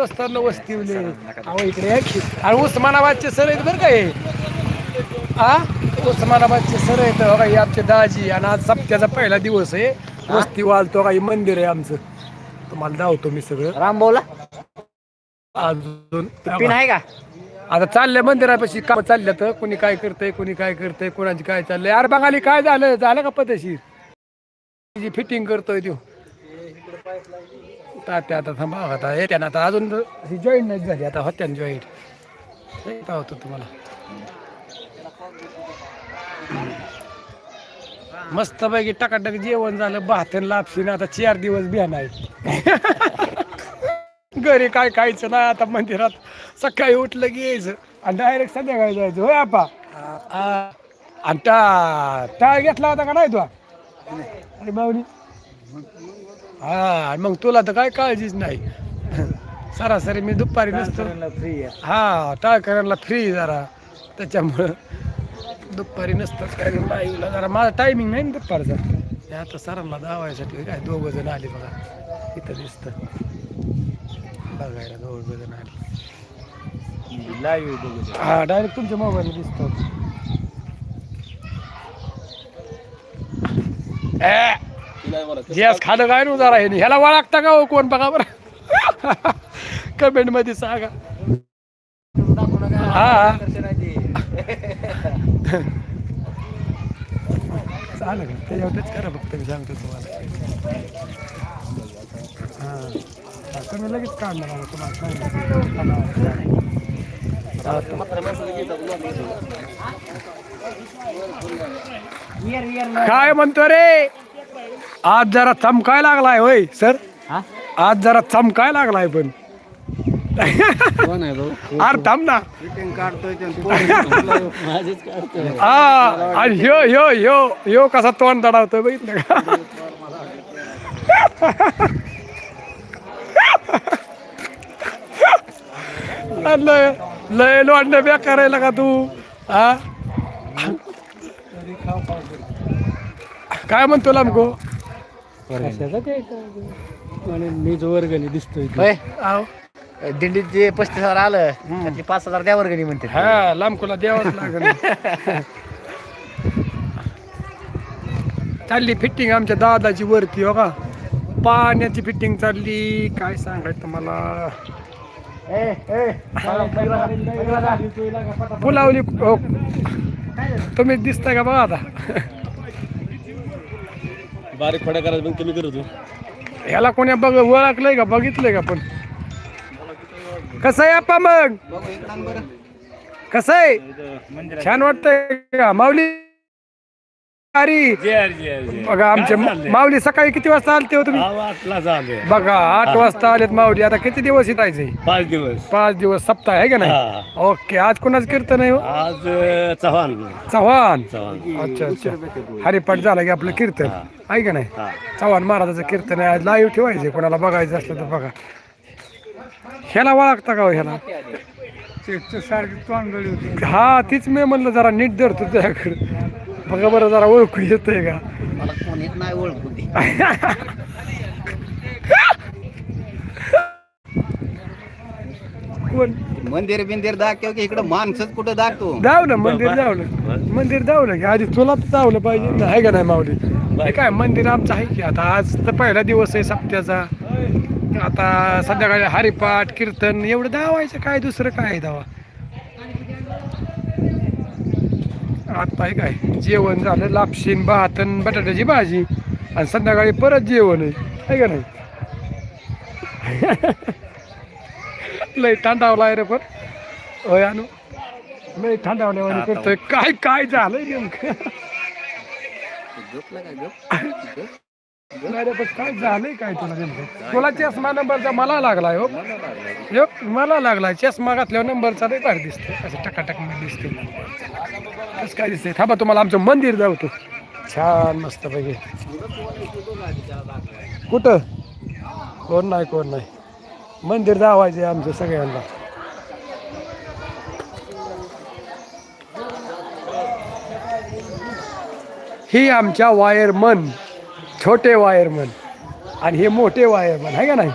असताना वस्तीवले अहो इकडे या की. आणि उस्मानाबादचे सर आहेत बरं का हे. उस्मानाबादचे सर आहेत. बघा हे आमचे दाजी आणि आज सप्त्याचा पहिला दिवस आहे. वस्ती वालतो काही मंदिर आहे आमचं. तुम्हाला दावतो मी सगळं. राम बोला. अजून पिन आहे का? आता चाललंय मंदिरापाशी. काम चालल्या तर कोणी काय करतंय कोणी काय करतंय कोणाची काय चाललंय. अरे बघाली काय झालं? झालं का पद्धतशीर? फिटिंग करतोय तो तात्या आता थांबा आता येत्या ना आता अजून ही जॉईन नाही झाली. आता होत्या जॉईन पाहतो तुम्हाला. मस्त पैकी टकाटक जेवण झालं. भातन लापशीन आता चार दिवस बिहान आहे घरी काय खायचं नाही आता मंदिरात. सकाळी उठलं की यायचं. आणि डायरेक्ट संध्याकाळी जायचं. होय आपा आणि टाळ घेतला होता का नाही तू? अरे बावनी हा मग तुला तर काय काळजीच नाही. सरासरी मी दुपारी नसतो फ्री आहे. हा टाळ करायला फ्री जरा. त्याच्यामुळं दुपारी नसतंच काय लाईव्हला जरा माझा टायमिंग नाही ना दुपारचा. आता सरांना धावायसाठी काय? दोघं जण आले बघा. इथं दिसतं. बघायला दोघं जण आले. लाईव्ह हा डायरेक्ट तुमच्या मोबाईल दिसतो. गॅस खाणं काय ना जरा हे ह्याला वळखता का हो कोण बघा बरं? कमेंटमध्ये सांगा. हा. चालेल का त्याच्यावरच करा फक्त मी सांगतो तुम्हाला. हा. हा, लगेच काढणार मला तुम्हाला काय म्हणतो रे? आज जरा चमकाय लागलाय होय सर. हा? आज जरा चमकाय लागलाय पण. कोण आहे अरे थांब ना. काढतोय माझेच काढतोय हा आणि ह्यो ह्यो ह्यो ह्यो कसा तोंड दडावतोय बघितलं का? अरे लय लय लोंड बॅक करायला का तू? हा? काय म्हणतो लांबको मीच वर्गणी दिसतोय होय? दिंडीत जे पस्तीस हजार आलं त्यातली पाच हजार त्या वर्गणी म्हणते. हा लांबकोला द्यावंच लागेल. चालली फिटिंग आमच्या दादाची वरती हो का? पाण्याची फिटिंग चालली. काय सांगायचं तुम्हाला फुलावली हो. तुम्ही दिसताय का बघा आता? बारीक खोड्या करायचं पण कमी करतो ह्याला कोण्या बघ ओळखलंय का? बघितलंय का पण? कसं आहे आपा मग? कसं आहे? छान वाटतंय का? माऊली? अरे बघा आमचे माऊली सकाळी किती वाजता आलते हो तुम्ही? आठला झाले बघा आठ वाजता आलेत माऊली. आता किती दिवस येतायचे पाच दिवस. पाच दिवस सप्ताह आहे का नाही? हा. ओके आज कोणाच कीर्तन आहे हो? आज अं, चव्हाण. चव्हाण. चव्हाण. अच्छा अच्छा. हरिपाठ झाला की आपलं कीर्तन. आहे का नाही? हा. चव्हाण महाराजाचं कीर्तन आहे. आज लाईव्ह ठेवायचे. कोणाला बघायचं असलं तर बघा. ह्याला ओळखता का हो ह्याला? हा तीच मी म्हणलं जरा नीट धरतो त्याकडे बघा बरं जरा ओळखू येतंय का? मला कोण येत नाही ओळखू दे. कोण? मंदिर बिंदिर दाखव की इकडं माणसंच कुठं दाखतो धावलं मंदिर धावलं मंदिर धावलं की आधी तुला तर धावलं पाहिजे ना आहे का नाही माऊली? हे काय मंदिर आमचं आहे की? आता आज तर पहिला दिवस आहे सप्त्याचा. आता संध्याकाळी हरिपाठ कीर्तन एवढं धावायचं काय दुसरं काय आहे धावा? आता आहे काय? जेवण झालं लापशीन भातन बटाट्याची भाजी आणि संध्याकाळी परत जेवण आहे. आहे का नाही? लय थंडावलाय रे पण. होय अनु? लय थंडावल्यावर करतोय. काय काय झालंय नेमकं? नाही रे, पण काय झालंय काय तुला नेमकं? तुला चष्मा नंबरचा मला लागलाय हो. यो, मला लागलाय. चष्मा घातल्यावर नंबरचा नाही भारी दिसतो असं टकाटकमध्ये दिसते कसं काय दिसतंय? थांबा तुम्हाला आमचं मंदिर जावतो छान मस्त पैकी. कुठं? कोण नाही कोण नाही. मंदिर जावायचे आमचं सगळ्यांना. ही आमच्या वायर मन छोटे वायरमन. आणि हे मोठे वायरमन आहे का नाही?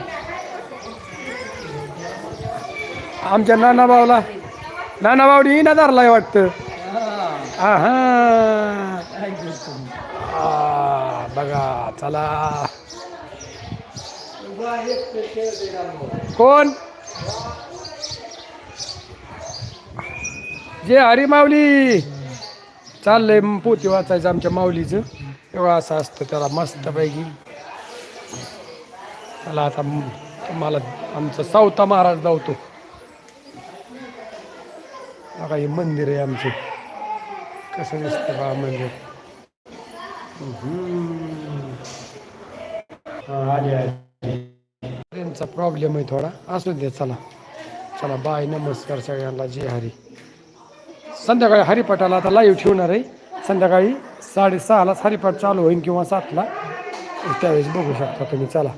आमच्या नाना भाऊला नाना भाऊनी ना धरलाय वाटतं हा बघा चला. कोण? जे हरी माऊली. चाललंय पोती वाचायचं आमच्या माऊलीचं. तेव्हा असं असतं त्याला मस्तपैकी. त्याला आता मला आमचं सावता महाराज धावतो बघा हे मंदिर आहे आमचे. कसं दिसतं बा मंदिर. हा, त्यांचा प्रॉब्लेम आहे थोडा. असू दे चला. चला बाय नमस्कार सगळ्यांना. जय हरी. संध्याकाळी हरिपाठाला आता लाईव्ह ठेवणार आहे. संध्याकाळी साडेसहालाच हरिपाठ चालू होईल किंवा सातला. त्यावेळेस बघू शकता तुम्ही. चला.